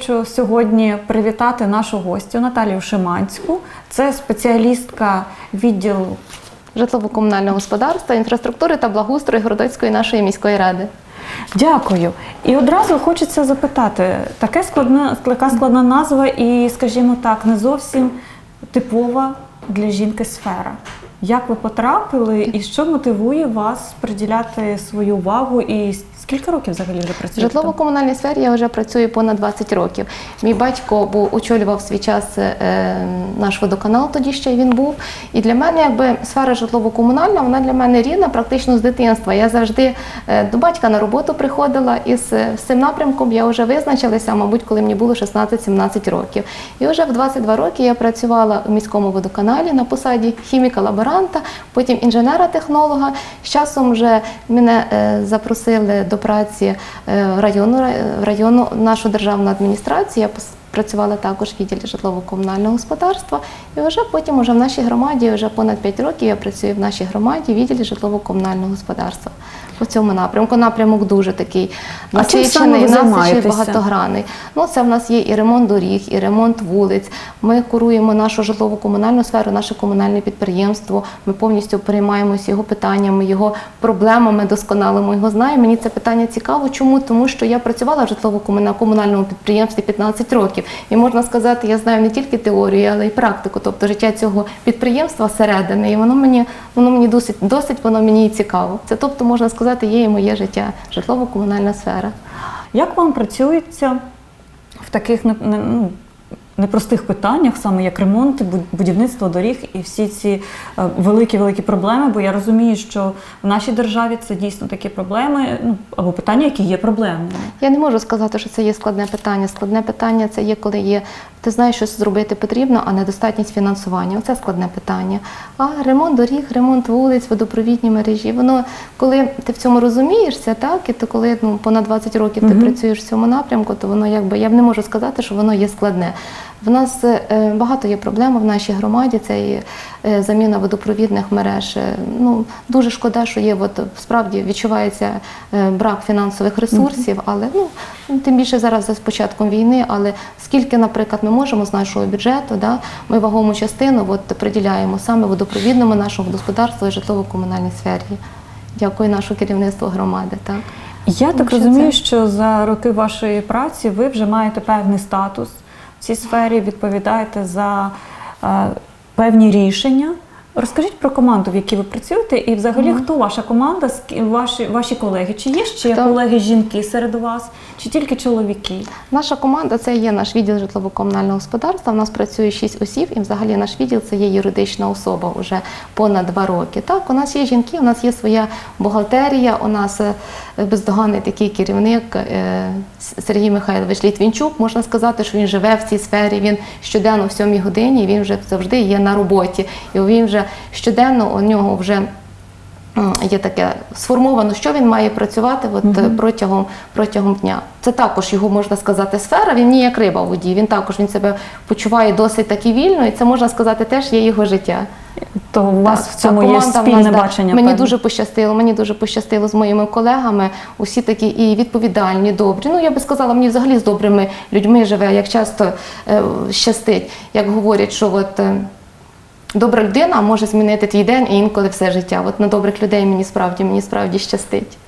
хочу сьогодні привітати нашу гостю Наталію Шиманську. Це спеціалістка відділу. житлово-комунального господарства, інфраструктури та благоустрою Городоцької нашої міської ради. Дякую. І одразу хочеться запитати: таке складна, така складна назва, і, скажімо так, не зовсім типова для жінки сфера. Як ви потрапили і що мотивує вас приділяти свою увагу? І скільки років взагалі вже В працюєте? там? житлово-комунальній сфері я вже працюю понад 20 років. Мій батько був очолював свій час е, наш водоканал, тоді ще він був. І для мене, якби сфера житлово-комунальна, вона для мене рідна практично з дитинства. Я завжди е, до батька на роботу приходила, і з, з цим напрямком я вже визначилася, мабуть, коли мені було 16-17 років. І вже в 22 роки я працювала у міському водоканалі на посаді хіміка-лаборанта, потім інженера-технолога. З часом вже мене е, запросили до праці е, в району, району нашу державну адміністрацію. Я працювала також в відділі житлово-комунального господарства. І вже потім уже в нашій громаді, вже понад 5 років я працюю в нашій громаді в відділі житлово-комунального господарства. По цьому напрямку напрямок дуже такий насичений, насичений, багатогранний. Ну, це в нас є і ремонт доріг, і ремонт вулиць. Ми куруємо нашу житлово-комунальну сферу, наше комунальне підприємство. Ми повністю переймаємося його питаннями, його проблемами, досконалимо його знаємо. Мені це питання цікаво. Чому? Тому що я працювала в житлово-комунальному підприємстві 15 років. І можна сказати, я знаю не тільки теорію, але й практику, тобто життя цього підприємства середини. І воно мені, воно мені досить, досить воно мені цікаво. Це тобто, можна сказати, є і моє життя, житлово-комунальна сфера. Як вам працюється в таких ну, непростих питаннях, саме як ремонт, буд- будівництво доріг і всі ці великі-великі проблеми? Бо я розумію, що в нашій державі це дійсно такі проблеми, ну або питання, які є проблемними. Я не можу сказати, що це є складне питання. Складне питання це є, коли є ти знаєш, що зробити потрібно, а недостатність фінансування. Оце складне питання. А ремонт доріг, ремонт вулиць, водопровідні мережі. Воно коли ти в цьому розумієшся, так і ти коли ну понад 20 років ти Мгм. працюєш в цьому напрямку, то воно якби я б не можу сказати, що воно є складне. В нас е, багато є проблем в нашій громаді. Це і е, заміна водопровідних мереж. Е, Ну дуже шкода, що є. От справді відчувається е, брак фінансових ресурсів, але ну тим більше зараз за початком війни. Але скільки, наприклад, ми можемо з нашого бюджету, да, ми вагому частину от, приділяємо саме водопровідному нашому господарству і житлово-комунальній сфері. Дякую нашому керівництву громади. Так. Я так що розумію, це- що за роки вашої праці ви вже маєте певний статус цій сфері, відповідаєте за е, певні рішення. Розкажіть про команду, в якій ви працюєте, і взагалі хто ваша команда, ваші, ваші колеги? Чи є ще Хто? колеги жінки серед вас, чи тільки чоловіки? Наша команда це є наш відділ житлово-комунального господарства. У нас працює 6 осіб, і взагалі наш відділ це є юридична особа вже понад два роки. Так, у нас є жінки, у нас є своя бухгалтерія, у нас е, бездоганний такий керівник е, Сергій Михайлович Літвінчук. Можна сказати, що він живе в цій сфері. Він щоденно в сьомій годині він вже завжди є на роботі. І він вже щоденно у нього вже. Є таке сформовано, що він має працювати от, е, протягом, протягом дня. Це також його можна сказати сфера. Він не як риба в воді. Він також він себе почуває досить таки вільно, і це можна сказати теж є його життя. То у вас Так, в цьому є спільне нас, бачення. Мені певне. дуже пощастило. Мені дуже пощастило з моїми колегами. Усі такі і відповідальні, добрі. Ну я би сказала, мені взагалі з добрими людьми живе, як часто е, щастить, як говорять, що от. Добра людина може змінити твій день і інколи все життя. От на добрих людей мені справді мені справді щастить.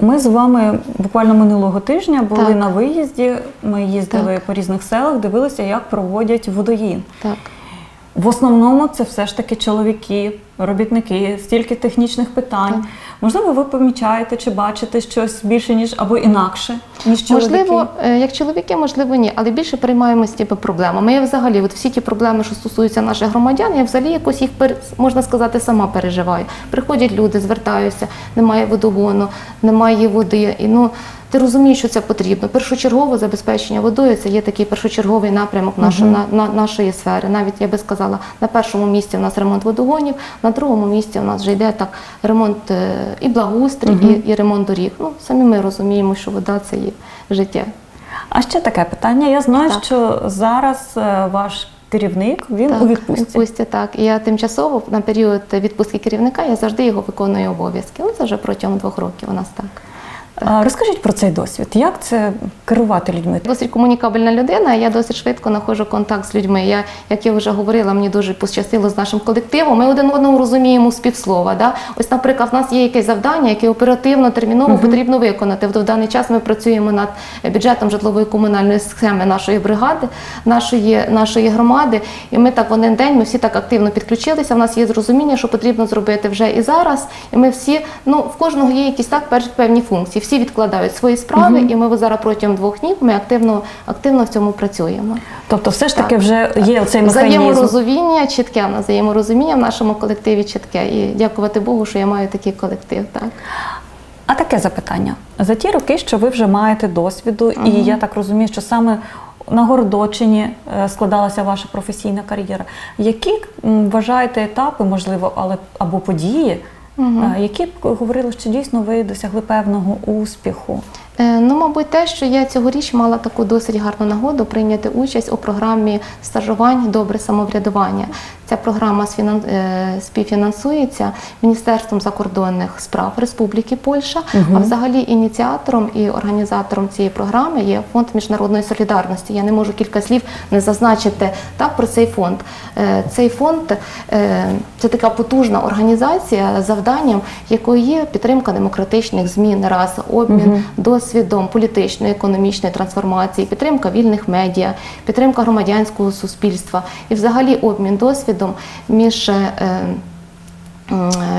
Ми з вами буквально минулого тижня були Так. на виїзді. Ми їздили по різних селах, дивилися, як проводять водоїн. Так. В основному це все ж таки чоловіки, робітники, стільки технічних питань. Так. Можливо, ви помічаєте чи бачите щось більше, ніж або інакше, ніж чоловіки. Можливо, е, як чоловіки, можливо, ні, але більше переймаємося тими проблемами. Я взагалі, от всі ті проблеми, що стосуються наших громадян, я взагалі якось їх можна сказати, сама переживаю. Приходять люди, звертаюся, немає водогону, немає води. І ну ти розумієш, що це потрібно. Першочергове забезпечення водою це є такий першочерговий напрямок нашої, на, на- нашої сфери. Навіть я би сказала, на першому місці у нас ремонт водогонів, на другому місці у нас вже йде так ремонт е, і благоустрій, і, і ремонт доріг. Ну самі ми розуміємо, що вода це є життя. А ще таке питання. Я знаю, Так. що зараз е, ваш керівник він Так, у відпустці. відпустці, так. І я тимчасово на період відпустки керівника я завжди його виконую обов'язки. Ну, це вже протягом двох років у нас так. А, Розкажіть про цей досвід. Як це керувати людьми? Досить комунікабельна людина. Я досить швидко знаходжу контакт з людьми. Я, як я вже говорила, мені дуже пощастило з нашим колективом. Ми один одного розуміємо з півслова. Да? Ось, наприклад, в нас є якесь завдання, яке оперативно, терміново потрібно виконати. В даний час ми працюємо над бюджетом житлової комунальної схеми нашої бригади, нашої, нашої громади. І ми так в один день ми всі так активно підключилися. В нас є зрозуміння, що потрібно зробити вже і зараз. І ми всі, ну в кожного є якісь так певні функції. Всі відкладають свої справи, і ми зараз протягом двох днів ми активно, активно в цьому працюємо. Тобто, все ж таки Так. вже є цей механізм. Взаєморозуміння чітке, в нас взаєморозуміння в нашому колективі чітке. І дякувати Богу, що я маю такий колектив. Так. А таке запитання. За ті роки, що ви вже маєте досвіду, і я так розумію, що саме на Городочині е, складалася ваша професійна кар'єра. Які вважаєте етапи, можливо, але або події, е, які б говорили, що дійсно ви досягли певного успіху? Е, Ну, мабуть, те, що я цьогоріч мала таку досить гарну нагоду прийняти участь у програмі стажувань Добре самоврядування. Ця програма е, співфінансується Міністерством закордонних справ Республіки Польща. А взагалі ініціатором і організатором цієї програми є фонд міжнародної солідарності. Я не можу кілька слів не зазначити так про цей фонд. Е, Цей фонд це така потужна організація, завданням якої є підтримка демократичних змін, раз обмін досвідом політичної, економічної трансформації, підтримка вільних медіа, підтримка громадянського суспільства і взагалі обмін досвідом між, е,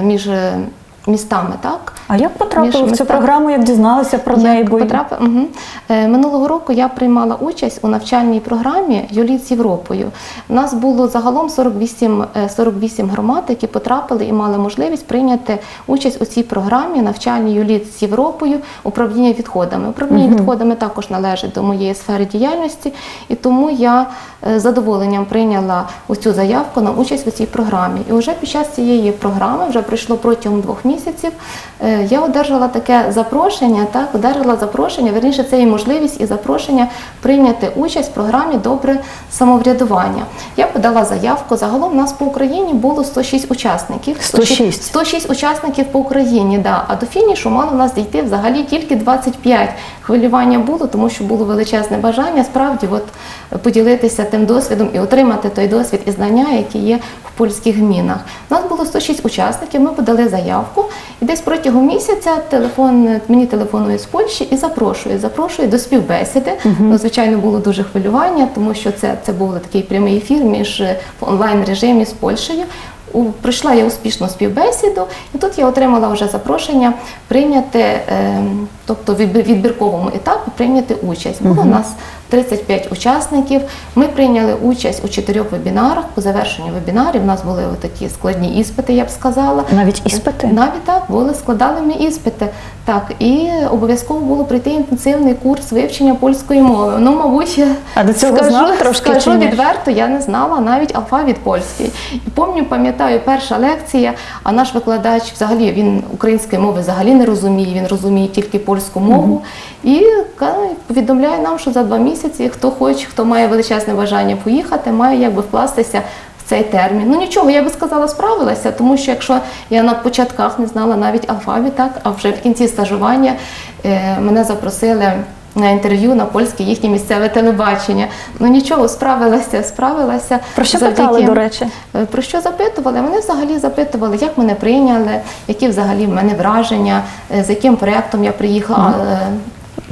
між е, містами. Так? А як потрапили в цю містами. програму, як дізналися про неї? Як Бо потрапив? Угу. Е, Минулого року я приймала участь у навчальній програмі Юліт з Європою. У нас було загалом 48, е, 48 громад, які потрапили і мали можливість прийняти участь у цій програмі навчальній Юліт з Європою, управління відходами. Управління відходами також належить до моєї сфери діяльності, і тому я е, з задоволенням прийняла цю заявку на участь у цій програмі. І вже під час цієї програми, вже пройшло протягом двох місяців, е, я одержала таке запрошення, так, одержала запрошення, верніше це і можливість і запрошення прийняти участь в програмі Добре самоврядування. Я подала заявку. Загалом у нас по Україні було 106 учасників. 106? 106 учасників по Україні, да. а до фінішу мало в нас дійти взагалі тільки 25. Хвилювання було, тому що було величезне бажання справді от, поділитися тим досвідом і отримати той досвід і знання, які є в польських гмінах. У нас було 106 учасників, ми подали заявку, і десь протягом місяця телефон мені телефонує з Польщі і запрошує. Запрошує до співбесіди. Ну, звичайно, було дуже хвилювання, тому що це, це був такий прямий ефір між е, в онлайн режимі з Польщею. У- Пройшла я успішно співбесіду, і тут я отримала вже запрошення прийняти, ем, тобто в відбірковому етапі прийняти участь. Було у нас 35 учасників. Ми прийняли участь у чотирьох вебінарах. По завершенню вебінарів у нас були такі складні іспити, я б сказала. навіть іспити. Навіть так були, складали ми іспити. Так, і обов'язково було прийти інтенсивний курс вивчення польської мови. Ну, мабуть, я А до цього знали трошки скажу відверто, я не знала навіть алфавіт польський. І пам'ятаю, пам'ятаю, перша лекція, а наш викладач взагалі він української мови взагалі не розуміє, він розуміє тільки польську мову. І повідомляє нам, що за два місяці хто хоче, хто має величезне бажання поїхати, має якби вкластися цей термін. Ну нічого, я би сказала, справилася, тому що якщо я на початках не знала навіть алфавіт, так, а вже в кінці стажування е, мене запросили. На інтерв'ю на польське їхнє місцеве телебачення. Ну нічого, справилася, справилася. Про що Завдяки- питали, до речі? Е, Про що запитували? Вони взагалі запитували, як мене прийняли, які взагалі в мене враження, е, з яким проєктом я приїхала. е,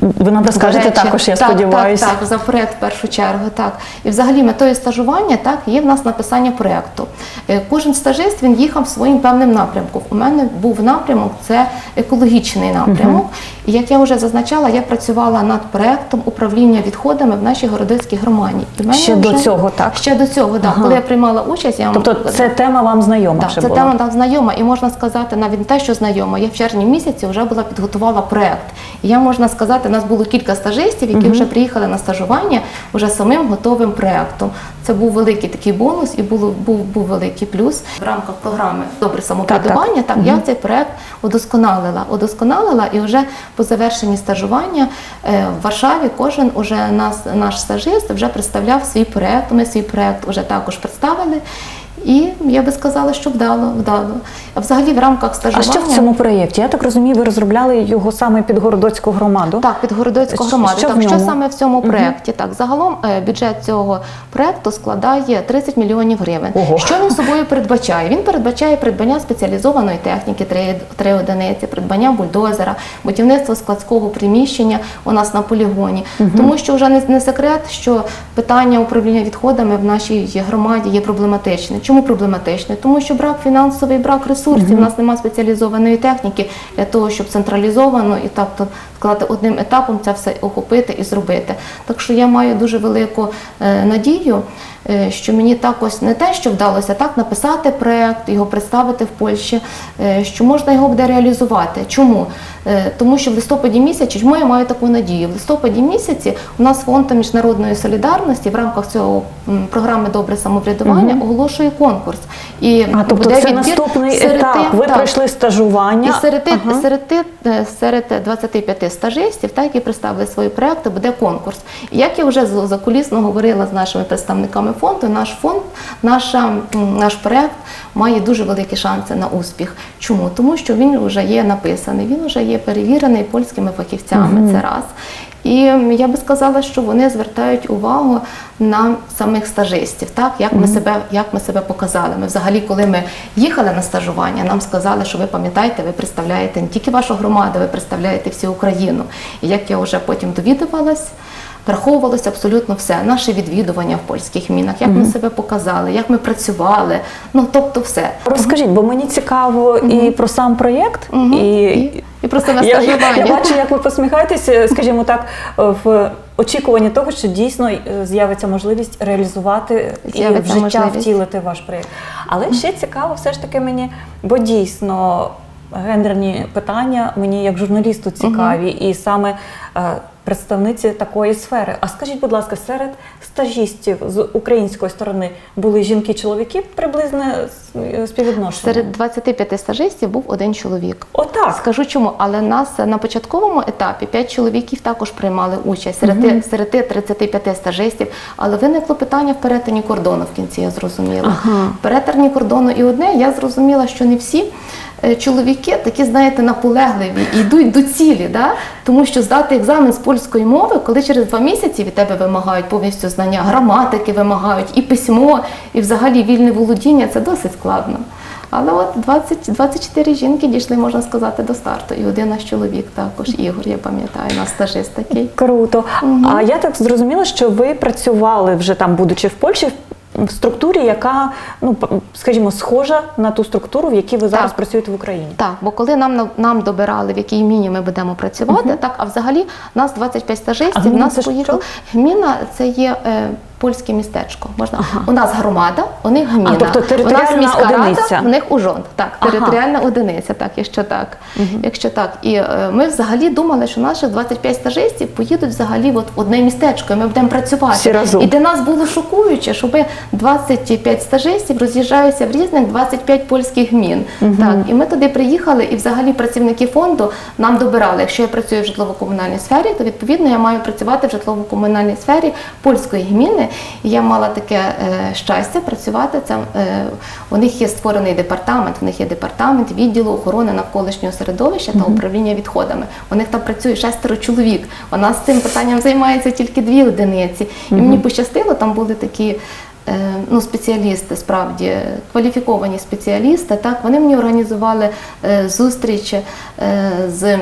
Ви нам розкажете також, я так, сподіваюся. Так, так, за проєкт в першу чергу. Так. І взагалі метою стажування так, є в нас написання проєкту. Е, Кожен стажист він їхав своїм певним напрямком. У мене був напрямок це екологічний напрямок. І як я вже зазначала, я працювала над проєктом управління відходами в нашій городицькій громаді. Ще до цього, так? Ще до цього, так. Ага. Коли я приймала участь, я вам Тобто це тема вам знайома так, вже це була? тема нам знайома, і можна сказати навіть не те, що знайома. Я в червні місяці вже була підготувала проект. І я можна сказати, у нас було кілька стажистів, які вже приїхали на стажування вже самим готовим проектом. Це був великий такий бонус і було був, був великий плюс в рамках програми Добре самоврядування. Так, я цей проект удосконалила, удосконалила, і вже по завершенні стажування е, в Варшаві кожен уже нас наш стажист вже представляв свій проект. Ми свій проект вже також представили. І я би сказала, що вдало, вдало. А взагалі в рамках А що в цьому проєкті? Я так розумію, ви розробляли його саме під Городоцьку громаду. Так, під Городоцьку громаду. що так, що саме в цьому проєкті? Так, загалом е, бюджет цього проєкту складає 30 мільйонів гривень. Ого. Що він собою передбачає? Він передбачає придбання спеціалізованої техніки, три, три одиниці, придбання бульдозера, будівництво складського приміщення у нас на полігоні. Тому що вже не, не секрет, що питання управління відходами в нашій громаді є проблематичне. Чому проблематичне? Тому що брак фінансовий, брак ресурсів. У нас немає спеціалізованої техніки для того, щоб централізовано і так то одним етапом це все охопити і зробити. Так що я маю дуже велику е, надію, що мені так ось не те, що вдалося так написати проект, його представити в Польщі, е, що можна його буде реалізувати. Чому? Е, Тому що в листопаді місяці, чому я маю таку надію? В листопаді місяці у нас фонд міжнародної солідарності в рамках цього програми Добре самоврядування оголошує конкурс. І А тобто буде це наступний серед етап. тих- Ви так. пройшли стажування. І серед, Ага. серед, е, серед 25 стажистів, так, які представили свої проекти, буде конкурс. І як я вже закулісно говорила з нашими представниками фонду, наш фонд, наша, наш проект має дуже великі шанси на успіх. Чому? Тому що він вже є написаний, він вже є перевірений польськими фахівцями. Це раз. І я би сказала, що вони звертають увагу на самих стажистів, так як ми себе, як ми себе показали. Ми взагалі, коли ми їхали на стажування, нам сказали, що ви пам'ятаєте, ви представляєте не тільки вашу громаду, ви представляєте всю Україну. І як я вже потім довідувалась. Враховувалося абсолютно все, наше відвідування в польських мінах, як ми себе показали, як ми працювали. Ну тобто, все. Розкажіть, бо мені цікаво і про сам проєкт, і, І- про саме я, стажування. я бачу, як ви посміхаєтеся, скажімо так, в очікуванні того, що дійсно е, з'явиться можливість реалізувати і в життя можливість. втілити ваш проєкт. Але ще цікаво, все ж таки мені, бо дійсно гендерні питання мені як журналісту цікаві, і саме е, представниці такої сфери. А скажіть, будь ласка, серед стажістів з української сторони були жінки-чоловіки приблизне співвідношення? Серед 25 стажистів був один чоловік. Отак. Скажу чому, але нас на початковому етапі 5 чоловіків також приймали участь серед, ти- серед 35 стажистів, але виникло питання в перетині кордону в кінці, я зрозуміла. Ага. В перетині кордону і одне, я зрозуміла, що не всі е, чоловіки такі, знаєте, наполегливі і йдуть до цілі, да? тому що здати екзамен з польської мови, коли через два місяці від тебе вимагають повністю знання граматики, вимагають і письмо, і взагалі вільне володіння, це досить складно. Але от 20, 24 жінки дійшли, можна сказати, до старту. І один наш чоловік також, Ігор, я пам'ятаю, наш стажист такий. Круто. А я так зрозуміла, що ви працювали вже там, будучи в Польщі, в структурі, яка, ну скажімо, схожа на ту структуру, в якій ви зараз Так. працюєте в Україні. Так, бо коли нам на- нам добирали, в якій міні ми будемо працювати, так а взагалі нас 25 А стажистів, нас поїхали. Гміна це є е, польське містечко. Можна у нас громада, у них гміна. тобто у нас міська одиниця. рада, у них ужонт. Так, Ага. територіальна одиниця, так, якщо так. Якщо так. І е, ми взагалі думали, що наші 25 стажистів поїдуть взагалі от в одне містечко, і ми будемо працювати. Всі разом. І для нас було шокуюче, що ми 25 стажистів роз'їжджаються в різних 25 польських гмін. Так, і ми туди приїхали, і взагалі працівники фонду нам добирали. Якщо я працюю в житлово-комунальній сфері, то відповідно я маю працювати в житлово-комунальній сфері польської гміни. І я мала таке е, щастя працювати. Це е, у них є створений департамент. У них є департамент відділу охорони навколишнього середовища та управління відходами. У них там працює шестеро чоловік. У нас цим питанням займається тільки дві одиниці. І мені пощастило, там були такі. е, Ну, спеціалісти, справді кваліфіковані спеціалісти, так вони мені організували зустріч з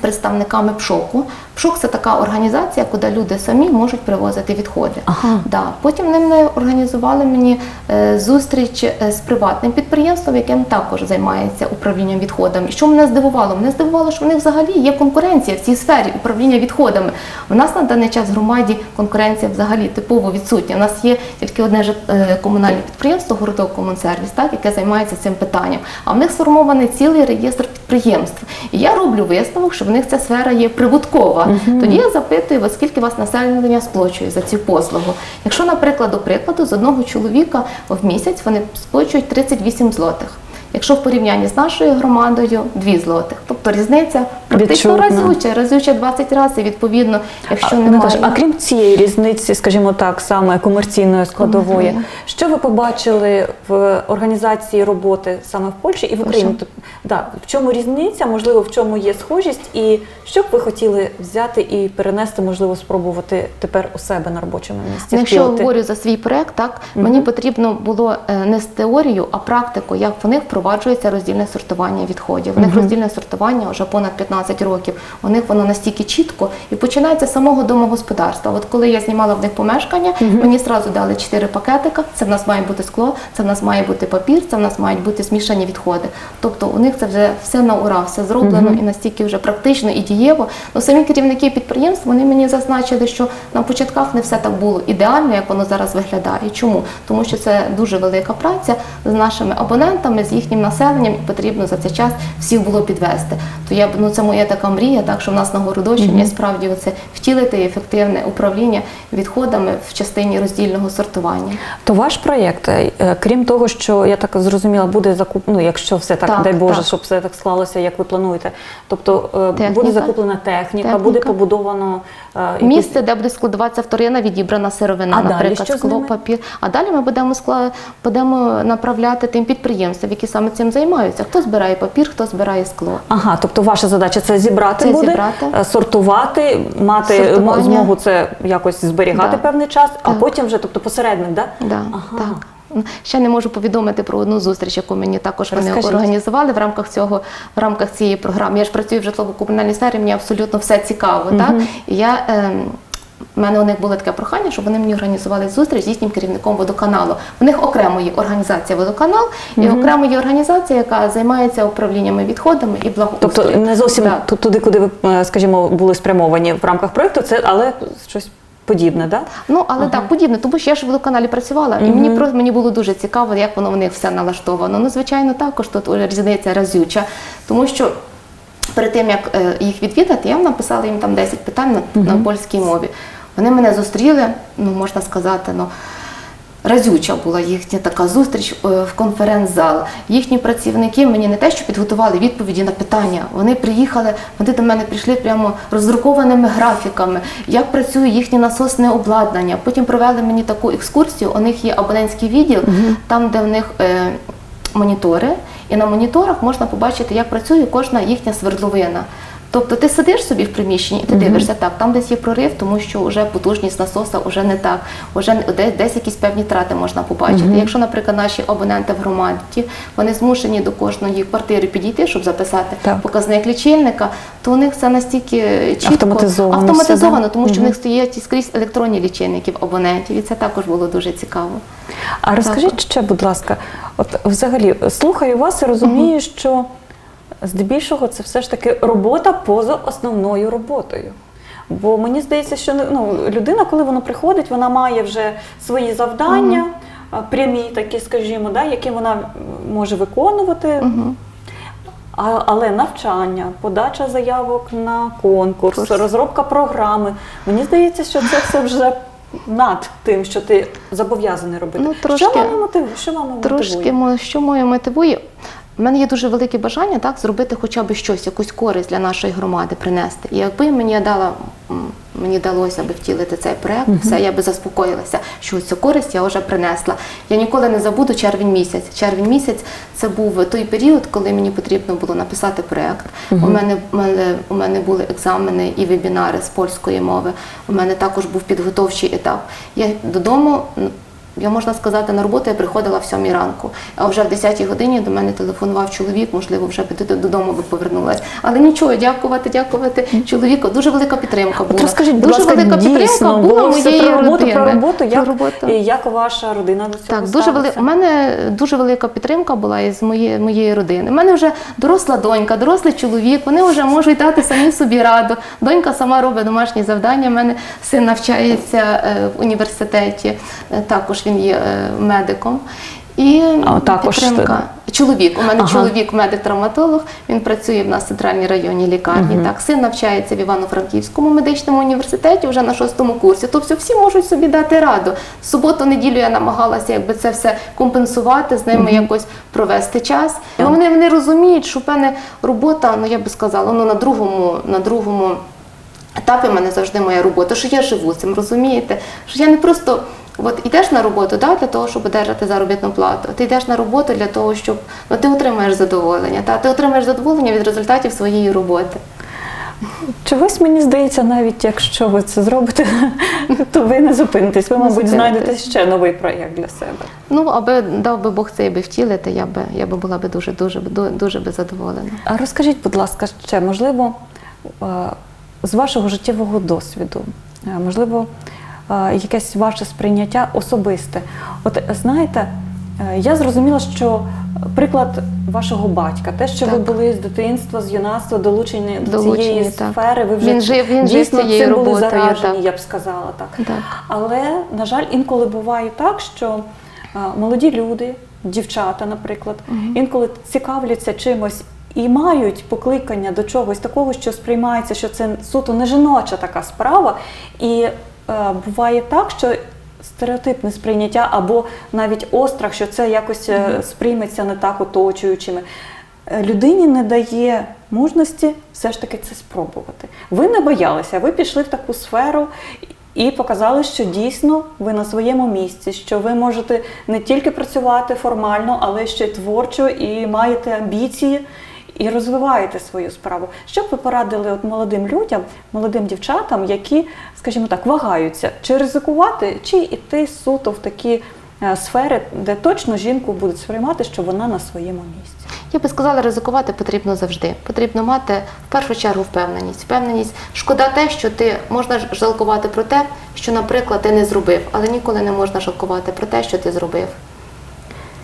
представниками ПШОКу. ПШОК це така організація, куди люди самі можуть привозити відходи. Ага. Да. Потім вони організували мені е, зустріч е, з приватним підприємством, яким також займається управлінням відходами. І що мене здивувало? Мене здивувало, що в них взагалі є конкуренція в цій сфері управління відходами. У нас на даний час в громаді конкуренція взагалі типово відсутня. У нас є тільки одне ж е, комунальне підприємство, городок комунсервіс, так, яке займається цим питанням. А в них сформований цілий реєстр підприємств. І я роблю висновок, що в них ця сфера є прибуткова. Тоді я запитую, вас, скільки вас населення сплачує за цю послугу. Якщо, наприклад, до прикладу, з одного чоловіка в місяць вони сплачують 38 злотих. Якщо в порівнянні з нашою громадою 2 злотих, тобто різниця практично Відчутна. разюча, разюча 20 разів. Відповідно, якщо А, немає. Наташа, а крім цієї різниці, скажімо так, саме комерційної складової, Комерційної. що ви побачили в організації роботи саме в Польщі і в Україні? Тобто, да, в чому різниця, можливо, в чому є схожість, і що б ви хотіли взяти і перенести, можливо, спробувати тепер у себе на робочому місці? Ну, Якщо я говорю за свій проект, так мені потрібно було е, не з теорію, а практику, як в них впроваджується роздільне сортування відходів. У них роздільне сортування вже понад 15 років. У них воно настільки чітко і починається з самого домогосподарства. От коли я знімала в них помешкання, мені зразу дали 4 пакетика. Це в нас має бути скло, це в нас має бути папір, це в нас мають бути змішані відходи. Тобто у них це вже все на ура, все зроблено і настільки вже практично і дієво. Ну самі керівники підприємств вони мені зазначили, що на початках не все так було ідеально, як воно зараз виглядає. Чому? Тому що це дуже велика праця з нашими абонентами, з їхнім населенням, і потрібно за цей час всіх було підвести. То я б ну це моя така мрія, так що в нас на Городощині справді оце втілити ефективне управління відходами в частині роздільного сортування. То ваш проєкт, е, крім того, що я так зрозуміла, буде закуп... ну, якщо все так, Так, дай Боже, так. щоб все так склалося, як ви плануєте. Тобто е, буде закуплена техніка, Техніка. буде побудовано е, Місце, де буде складуватися вторинна відібрана сировина, А наприклад, скло, папір. А далі ми будемо скла... будемо направляти тим підприємствам, які саме цим займаються. Хто збирає папір, хто збирає скло. Ага, тобто ваша задача це зібрати Це буде, зібрати. е, сортувати, мати Сортування. змогу це якось зберігати Да. певний час, а Так. потім вже, тобто посередник, да? Да, Ага. так. Ще не можу повідомити про одну зустріч, яку мені також вони Розкажіть. організували в рамках цього, в рамках цієї програми. Я ж працюю в житлово-комунальній сфері, мені абсолютно все цікаво. Так? І я, ем, в мене у них було таке прохання, щоб вони мені організували зустріч з їхнім керівником водоканалу. У них окремо є організація водоканал і окремо є організація, яка займається управліннями відходами і благоустрою. Тобто не зовсім Так. туди, куди ви, е, скажімо, були спрямовані в рамках проєкту, це але щось подібне, да? Ну, але так, подібне, тому що я ж в водоканалі працювала, і мені просто мені було дуже цікаво, як воно в них все налаштовано. Ну, звичайно, також тут різниця разюча, тому що. Перед тим як е, їх відвідати, я написала їм там 10 питань на, на польській мові. Вони мене зустріли, ну можна сказати, ну разюча була їхня така зустріч е, в конференц-зал. Їхні працівники мені не те, що підготували відповіді на питання. Вони приїхали, вони до мене прийшли прямо роздрукованими графіками, як працює їхнє насосне обладнання. Потім провели мені таку екскурсію. У них є абонентський відділ, там, де в них. Е, Монітори, і на моніторах можна побачити, як працює кожна їхня свердловина. Тобто ти сидиш собі в приміщенні і ти дивишся так, там десь є прорив, тому що вже потужність насоса вже не так, вже десь, десь якісь певні трати можна побачити. Якщо, наприклад, наші абоненти в громаді вони змушені до кожної квартири підійти, щоб записати Так. показник лічильника, то у них це настільки чітко Автоматизовано все, автоматизовано да? тому що в них стоять скрізь електронні лічильники в абонентів, і це також було дуже цікаво. А розкажіть ще, будь ласка, от взагалі слухаю вас і розумію, що здебільшого це все ж таки робота поза основною роботою. Бо мені здається, що ну, людина, коли вона приходить, вона має вже свої завдання, а, прямі такі, скажімо, да, які вона може виконувати. А, але навчання, подача заявок на конкурс, Курс. розробка програми. Мені здається, що це все вже над тим, що ти зобов'язаний робити. Ну, трошки- що вами мотивує? Що Трошки мотивує? мо- що моє мотивує. У мене є дуже велике бажання так зробити хоча б щось, якусь користь для нашої громади принести. І якби мені дала мені вдалося би втілити цей проект, все я би заспокоїлася, що цю користь я вже принесла. Я ніколи не забуду червень місяць. Червень місяць це був той період, коли мені потрібно було написати проект. У мене у мене у мене були екзамени і вебінари з польської мови. У мене також був підготовчий етап. Я додому. Я можна сказати, на роботу я приходила в 7 ранку, а вже в 10 годині до мене телефонував чоловік, можливо, вже додому би повернулася. Але нічого, дякувати, дякувати чоловіку. Дуже велика підтримка була. От розкажіть, будь дуже ласка, велика підтримка дійсно, була моєї про роботу, родини. про роботу, як, Про роботу. і як ваша родина до цього Так, дуже вели... у мене дуже велика підтримка була із моєї, моєї родини. У мене вже доросла донька, дорослий чоловік, вони вже можуть дати самі собі раду. Донька сама робить домашні завдання. У мене син навчається е, в університеті, е, також він є е, медиком. І А також підтримка. Чоловік, у мене Ага. чоловік медик-травматолог, він працює в нас в центральній районній лікарні. Так, син навчається в Івано-Франківському медичному університеті вже на шостому курсі. Тобто всі можуть собі дати раду. Суботу, неділю я намагалася якби це все компенсувати, з ними якось провести час. Ну, вони, вони розуміють, що в мене робота, ну я би сказала, ну на другому, на другому етапі в мене завжди моя робота, що я живу цим, розумієте? Що я не просто от йдеш на роботу да, для того, щоб одержати заробітну плату. Ти йдеш на роботу для того, щоб ну, ти отримаєш задоволення. Та? Ти отримаєш задоволення від результатів своєї роботи. Чогось мені здається, навіть якщо ви це зробите, то ви не зупинитесь. Ви, Не мабуть, зупинитесь. знайдете ще новий проєкт для себе. Ну, аби дав би Бог це і би втілити, я би, я би була би дуже, дуже, дуже, би задоволена. А розкажіть, будь ласка, ще можливо, е, з вашого життєвого досвіду, е, можливо, якесь ваше сприйняття особисте. От знаєте, е, я зрозуміла, що приклад вашого батька, те, що ви були з дитинства, з юнацтва долучені до цієї так. сфери, ви вже Він жив- він дійсно цією цим були заражені, так. я б сказала так. Так. Але, на жаль, інколи буває так, що е, молоді люди, дівчата, наприклад, інколи цікавляться чимось і мають покликання до чогось такого, що сприймається, що це суто не жіноча така справа. І е, буває так, що стереотипне сприйняття або навіть острах, що це якось е, сприйметься не так оточуючими. Е, Людині не дає мужності все ж таки це спробувати. Ви не боялися, ви пішли в таку сферу і показали, що дійсно ви на своєму місці, що ви можете не тільки працювати формально, але ще й творчо і маєте амбіції. І розвиваєте свою справу. Що б ви порадили от молодим людям, молодим дівчатам, які, скажімо так, вагаються, чи ризикувати, чи йти суто в такі е, сфери, де точно жінку будуть сприймати, що вона на своєму місці? Я би сказала, ризикувати потрібно завжди. Потрібно мати в першу чергу впевненість. Впевненість, шкода те, що ти можна жалкувати про те, що, наприклад, ти не зробив, але ніколи не можна жалкувати про те, що ти зробив.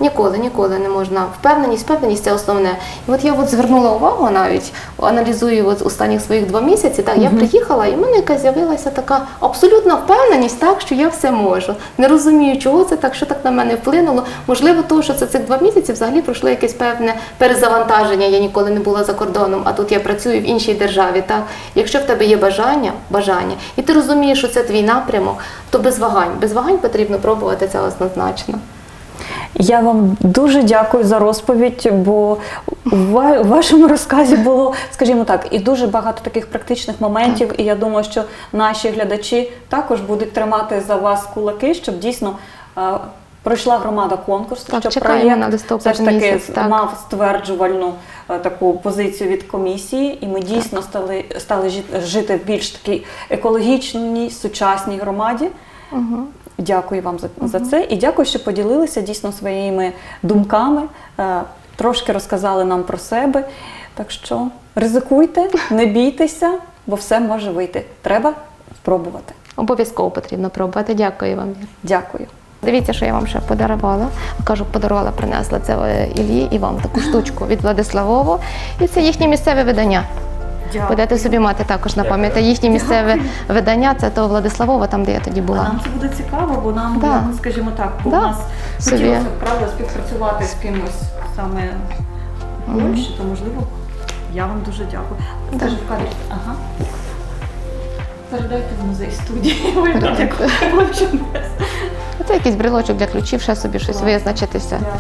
Ніколи, ніколи не можна. Впевненість, впевненість це основне. І от я от звернула увагу навіть, аналізую от останніх своїх два місяці. Так, я приїхала, і в мене якась з'явилася така абсолютна впевненість, так, що я все можу. Не розумію, чого це так, що так на мене вплинуло. Можливо, тому що це цих два місяці взагалі пройшло якесь певне перезавантаження. Я ніколи не була за кордоном, а тут я працюю в іншій державі. Так, якщо в тебе є бажання, бажання, і ти розумієш, що це твій напрямок, то без вагань, без вагань потрібно пробувати це однозначно. Я вам дуже дякую за розповідь, бо у вашому розказі було, скажімо так, і дуже багато таких практичних моментів. І я думаю, що наші глядачі також будуть тримати за вас кулаки, щоб дійсно пройшла громада конкурсу, Так, щоб проєкт все ж таки місяць, так. мав стверджувальну е, таку позицію від комісії, і ми дійсно стали, стали жи- жити в більш такій екологічній, сучасній громаді. Угу. Дякую вам за, за це і дякую, що поділилися дійсно своїми думками, е, трошки розказали нам про себе. Так що ризикуйте, не бійтеся, бо все може вийти. Треба спробувати. Обов'язково потрібно пробувати. Дякую вам. Дякую. Дивіться, що я вам ще подарувала. Кажу, подарувала, принесла це е, Іллі і вам таку штучку від Владиславово. І це їхнє місцеве видання. Будете собі мати також на пам'ять. Їхнє місцеве видання це то Владиславово, там, де я тоді А була. нам це буде цікаво, бо нам, Да. ну, скажімо так, бо Да. у нас Собі. хотілося правда співпрацювати з кимось саме в. Польщі, то можливо, я вам дуже дякую. Да. Скажи в кадрі. Ага. Передайте в музей студії. Це якийсь брелочок для ключів, ще собі щось визначитися. Дякую.